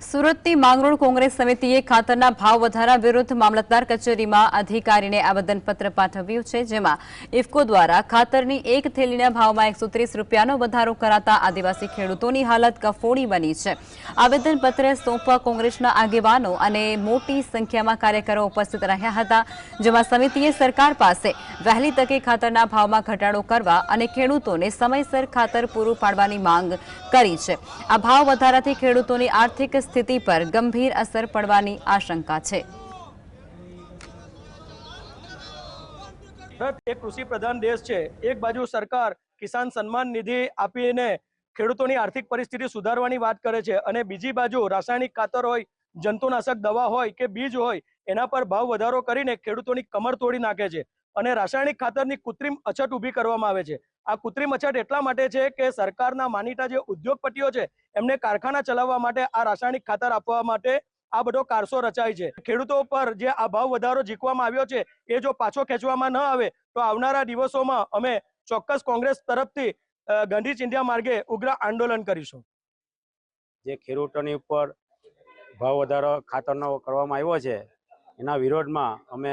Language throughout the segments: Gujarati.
સુરતની માંગરોળ કોંગ્રેસ સમિતિએ ખાતરના ભાવ વધારા વિરુદ્ધ મામલતદાર કચેરીમાં અધિકારીને આવેદનપત્ર પાઠવ્યું છે, જેમાં ઇફકો દ્વારા ખાતરની એક થેલીના ભાવમાં એકસો રૂપિયાનો વધારો કરાતા આદિવાસી ખેડૂતોની હાલત કફોડી બની છે. આવેદનપત્ર સોંપવા કોંગ્રેસના આગેવાનો અને મોટી સંખ્યામાં કાર્યકરો ઉપસ્થિત રહ્યા હતા, જેમાં સમિતિએ સરકાર પાસે વહેલી તકે ખાતરના ભાવમાં ઘટાડો કરવા અને ખેડૂતોને સમયસર ખાતર પૂરું પાડવાની માંગ કરી છે. આ ભાવ વધારાથી ખેડૂતોની આર્થિક સ્થિતિ પર ગંભીર અસર પડવાની આશંકા છે. ભારત કૃષિ પ્રધાન દેશ છે. એક બાજુ સરકાર કિસાન સન્માન નિધિ આપીને ખેડૂતોની આર્થિક પરિસ્થિતિ સુધારવાની વાત કરે છે અને બીજી બાજુ રાસાયણિક ખાતર હોય, જંતુનાશક દવા હોય કે બીજ હોય, એના પર ભાવ વધારો કરીને ખેડૂતોની કમર તોડી નાખે છે અને રાસાયણિક ખાતરની કૃત્રિમ અછત ઊભી કરવામાં આવે છે. આ કૃત્રિમ અછત એટલા માટે છે કે સરકારના માનીતા જે ઉદ્યોગપતિઓ છે એમને કારખાના ચલાવવા માટે આ રાસાયણિક ખાતર આપવા માટે આ બધો કારસો રચાય છે. ખેડૂતો પર જે આ ભાવ વધારો જીકવામાં આવ્યો છે, એ જો પાછો ખેંચવામાં ન આવે, તો આવનારા દિવસોમાં અમે ચોક્કસ કોંગ્રેસ તરફથી ગાંધી ચિંધ્યા માર્ગે ઉગ્ર આંદોલન કરીશું. જે ખેડૂતોની ઉપર ભાવ વધારો ખાતરનો કરવામાં આવ્યો છે, એના વિરોધમાં અમે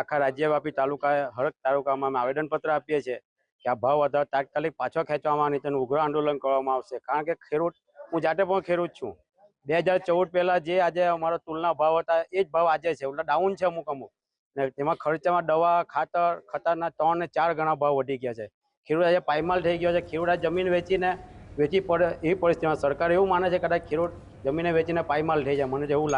આખા રાજ્યવ્યાપી તાલુકા, હરક તાલુકામાં આવેદનપત્ર આપીએ છીએ. કે આ ભાવ વધારો તાત્કાલિક પાછો ખેંચવામાં નહીં તેનું ઉગ્ર આંદોલન કરવામાં આવશે. કારણ કે ખેડૂત, હું જાતે પણ ખેડૂત છું. બે હજાર ચૌદ પહેલા જે આજે અમારા તુલના ભાવ હતા, એ જ ભાવ આજે છે. એટલે ડાઉન છે અમુક અમુક. ને તેમાં ખર્ચામાં દવા, ખાતર ખતરના ત્રણ ને ચાર ગણા ભાવ વધી ગયા છે. ખેડૂત આજે પાયમાલ થઈ ગયો છે. ખેડૂત જમીન વેચીને, વેચી પડે એવી પરિસ્થિતિમાં સરકાર એવું માને છે કદાચ ખેડૂત જમીને વેચીને પાયમાલ થઈ જાય. મને એવું લાગે